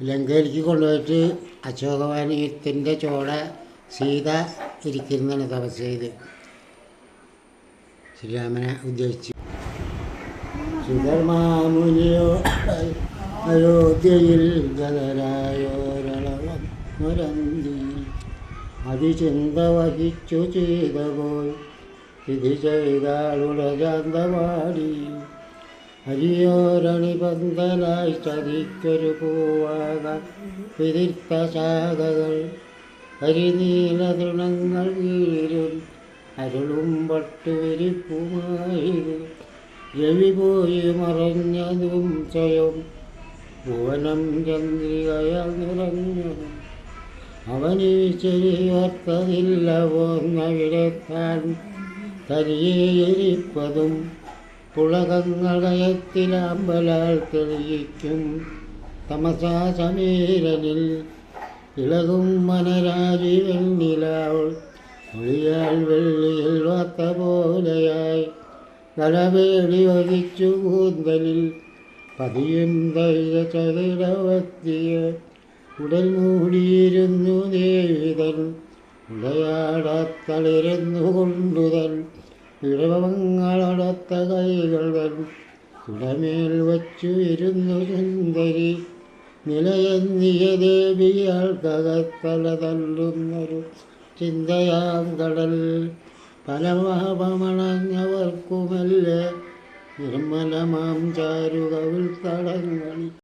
ലങ്കയിലേക്ക് കൊണ്ടുപോയിട്ട് അശോകവാനീയത്തിന്റെ ചോട സീത ഇരിക്കുന്നതാണ് തപസ് ചെയ്ത്. ശ്രീരാമനെ ഉദ്ദേശിച്ച്. സുധർമാമുനിയോ അയോധ്യയിൽ ഗതരായോരളവന്നൊരന്തിയിൽ അതിചിന്ത വഹിച്ചു ചെയ്ത പോയി സ്ഥിതി ചെയ്താളുടെ ശാന്തവാടിയിൽ ഹരിയോരണി ചതിക്കൊരു പൂവാക വിതിർത്ത ശാഖകൾ. ഹരിനീല തൃണങ്ങൾ വീഴും അരുളും പട്ടുവിരിപ്പുമായി രവി പോയി മറഞ്ഞതും സ്വയം ഭുവനം ചന്ദ്രികയാൽ നിറഞ്ഞതും. അവനീ ശരിയോർത്തതില്ല പോന്നവിടെത്താൻ തനിയെ പുളകങ്ങൾ കയത്തിലാമ്പലാൽ തെളിയിക്കും തമസാ സമീരനിൽ ഇളകും മനരാജീവൻ നിലാവൾ ഒളിയാൽ വെള്ളിയിൽ വാത്ത പോലെയായി തലവേടി വഹിച്ചു കൂന്തലിൽ. പതിയും തൈത ചതുരവത്തിയ ഉടൽ മൂടിയിരുന്നു ദേവിതൻ. ഉടയാടത്തളിരുന്നു കൊണ്ടുതൻ. ഇടവങ്ങളടത്ത കൈകൾ വരും. കുടമേൽ വച്ചു ഇരുന്നു സുന്ദരി. നിലയെന്നിയ ദേവിയാൾ കകത്തല തല്ലുന്നൊരു ചിന്തയാം കടൽ. പല മഹപമണഞ്ഞവർക്കുമല്ലേ നിർമ്മലമാം ചാരുകവിൽ തടങ്ങളിൽ